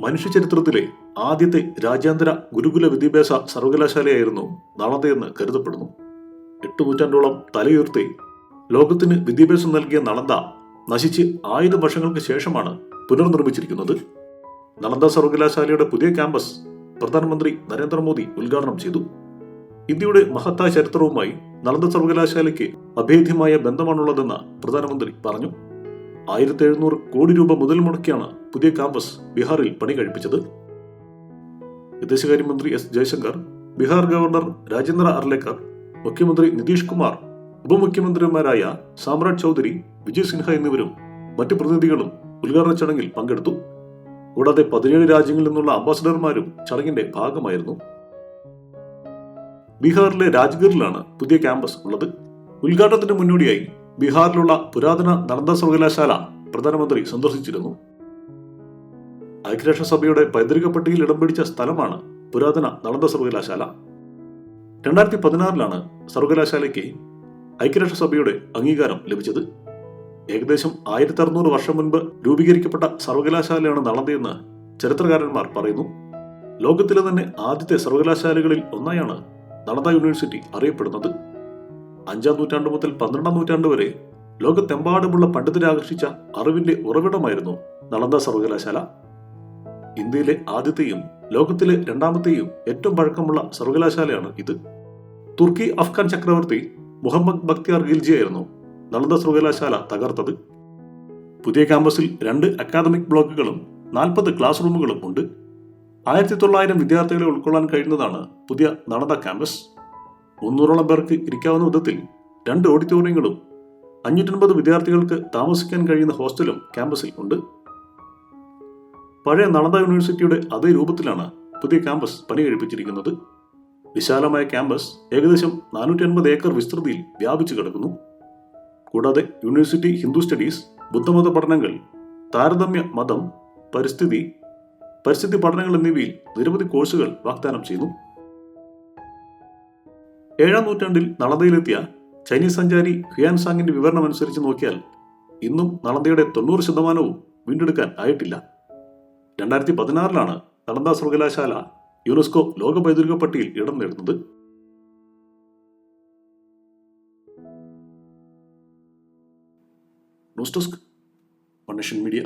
മനുഷ്യചരിത്രത്തിലെ ആദ്യത്തെ രാജ്യാന്തര ഗുരുകുല വിദ്യാഭ്യാസ സർവകലാശാലയായിരുന്നു നളന്തയെന്ന് കരുതപ്പെടുന്നു. എട്ട് നൂറ്റാണ്ടോളം തലയുയർത്തി ലോകത്തിന് വിദ്യാഭ്യാസം നൽകിയ നളന്ത നശിച്ച് ആയിരം വർഷങ്ങൾക്ക് ശേഷമാണ് പുനർനിർമ്മിച്ചിരിക്കുന്നത്. നളന്ദ സർവകലാശാലയുടെ പുതിയ ക്യാമ്പസ് പ്രധാനമന്ത്രി നരേന്ദ്രമോദി ഉദ്ഘാടനം ചെയ്തു. ഇന്ത്യയുടെ മഹത്തായ ചരിത്രവുമായി നളന്ദ സർവകലാശാലയ്ക്ക് അഭേദ്യമായ ബന്ധമാണുള്ളതെന്ന് പ്രധാനമന്ത്രി പറഞ്ഞു. ആയിരത്തി എഴുന്നൂറ് കോടി രൂപ മുതൽ മുടക്കിയാണ് പുതിയ ക്യാമ്പസ് ബീഹാറിൽ പണി കഴിപ്പിച്ചത് വിദേശകാര്യമന്ത്രി എസ് ജയശങ്കർ ബീഹാർ ഗവർണർ രാജേന്ദ്ര അർലേക്കർ മുഖ്യമന്ത്രി നിതീഷ് കുമാർ ഉപമുഖ്യമന്ത്രിമാരായ സാമ്രാജ് ചൗധരി വിജയ് സിൻഹ എന്നിവരും മറ്റ് പ്രതിനിധികളും ഉദ്ഘാടന ചടങ്ങിൽ പങ്കെടുത്തു. കൂടാതെ പതിനേഴ് രാജ്യങ്ങളിൽ നിന്നുള്ള അംബാസഡർമാരും ചടങ്ങിന്റെ ഭാഗമായിരുന്നു. ബീഹാറിലെ രാജ്ഗിറിലാണ് പുതിയ ക്യാമ്പസ് ഉള്ളത്. ഉദ്ഘാടനത്തിന് മുന്നോടിയായി ബീഹാറിലുള്ള പുരാതന നളന്ദ സർവകലാശാല പ്രധാനമന്ത്രി സന്ദർശിച്ചിരുന്നു. ഐക്യരാഷ്ട്രസഭയുടെ പൈതൃക പട്ടികയിൽ ഇടം പിടിച്ച സ്ഥലമാണ് പുരാതന നളന്ദ സർവകലാശാല. രണ്ടായിരത്തി പതിനാറിലാണ് സർവകലാശാലയ്ക്ക് ഐക്യരാഷ്ട്രസഭയുടെ അംഗീകാരം ലഭിച്ചത്. ഏകദേശം ആയിരത്തി അറുന്നൂറ് വർഷം മുൻപ് രൂപീകരിക്കപ്പെട്ട സർവകലാശാലയാണ് നളന്ദയെന്ന് ചരിത്രകാരന്മാർ പറയുന്നു. ലോകത്തിലെ തന്നെ ആദ്യത്തെ സർവകലാശാലകളിൽ ഒന്നായാണ് നളന്ദ യൂണിവേഴ്സിറ്റി അറിയപ്പെടുന്നത്. അഞ്ചാം നൂറ്റാണ്ട് മുതൽ പന്ത്രണ്ടാം നൂറ്റാണ്ട് വരെ ലോകത്തെമ്പാടുമുള്ള പണ്ഡിതരെ ആകർഷിച്ച അറിവിന്റെ ഉറവിടമായിരുന്നു നളന്ദ സർവകലാശാല. ഇന്ത്യയിലെ ആദ്യത്തെയും ലോകത്തിലെ രണ്ടാമത്തെയും ഏറ്റവും പഴക്കമുള്ള സർവകലാശാലയാണ് ഇത്. തുർക്കി അഫ്ഗാൻ ചക്രവർത്തി മുഹമ്മദ് ബക്തിയാർ ഗിൽജിയായിരുന്നു നളന്ദ സർവകലാശാല തകർത്തത്. പുതിയ ക്യാമ്പസിൽ രണ്ട് അക്കാദമിക് ബ്ലോക്കുകളും നാൽപ്പത് ക്ലാസ് റൂമുകളും ഉണ്ട്. ആയിരത്തി തൊള്ളായിരം വിദ്യാർത്ഥികളെ ഉൾക്കൊള്ളാൻ കഴിയുന്നതാണ് പുതിയ നളന്ദ ക്യാമ്പസ്. മുന്നൂറോളം പേർക്ക് ഇരിക്കാവുന്ന വിധത്തിൽ രണ്ട് ഓഡിറ്റോറിയങ്ങളും അഞ്ഞൂറ്റൻപത് വിദ്യാർത്ഥികൾക്ക് താമസിക്കാൻ കഴിയുന്ന ഹോസ്റ്റലും ക്യാമ്പസിൽ ഉണ്ട്. പഴയ നളന്ദ യൂണിവേഴ്സിറ്റിയുടെ അതേ രൂപത്തിലാണ് പുതിയ ക്യാമ്പസ് പണി കഴിപ്പിച്ചിരിക്കുന്നത് വിശാലമായ ക്യാമ്പസ് ഏകദേശം നാനൂറ്റി അൻപത് ഏക്കർ വിസ്തൃതിയിൽ വ്യാപിച്ചു കിടക്കുന്നു. കൂടാതെ യൂണിവേഴ്സിറ്റി ഹിന്ദു സ്റ്റഡീസ് ബുദ്ധമത പഠനങ്ങൾ താരതമ്യ മതം പരിസ്ഥിതി പരിസ്ഥിതി പഠനങ്ങൾ എന്നിവയിൽ നിരവധി കോഴ്സുകൾ വാഗ്ദാനം ചെയ്യുന്നു. ഏഴാം നൂറ്റാണ്ടിൽ നളന്ദയിലെത്തിയ ചൈനീസ് സഞ്ചാരി ഹിയാൻ സാങ്ങിന്റെ വിവരണം അനുസരിച്ച് നോക്കിയാൽ ഇന്നും നളന്ദയുടെ തൊണ്ണൂറ് ശതമാനവും വീണ്ടെടുക്കാൻ ആയിട്ടില്ല. രണ്ടായിരത്തി പതിനാറിലാണ് നളന്ദ സർവകലാശാല യുനെസ്കോ ലോക പൈതൃക പട്ടികയിൽ ഇടം നേടുന്നത്. മീഡിയ.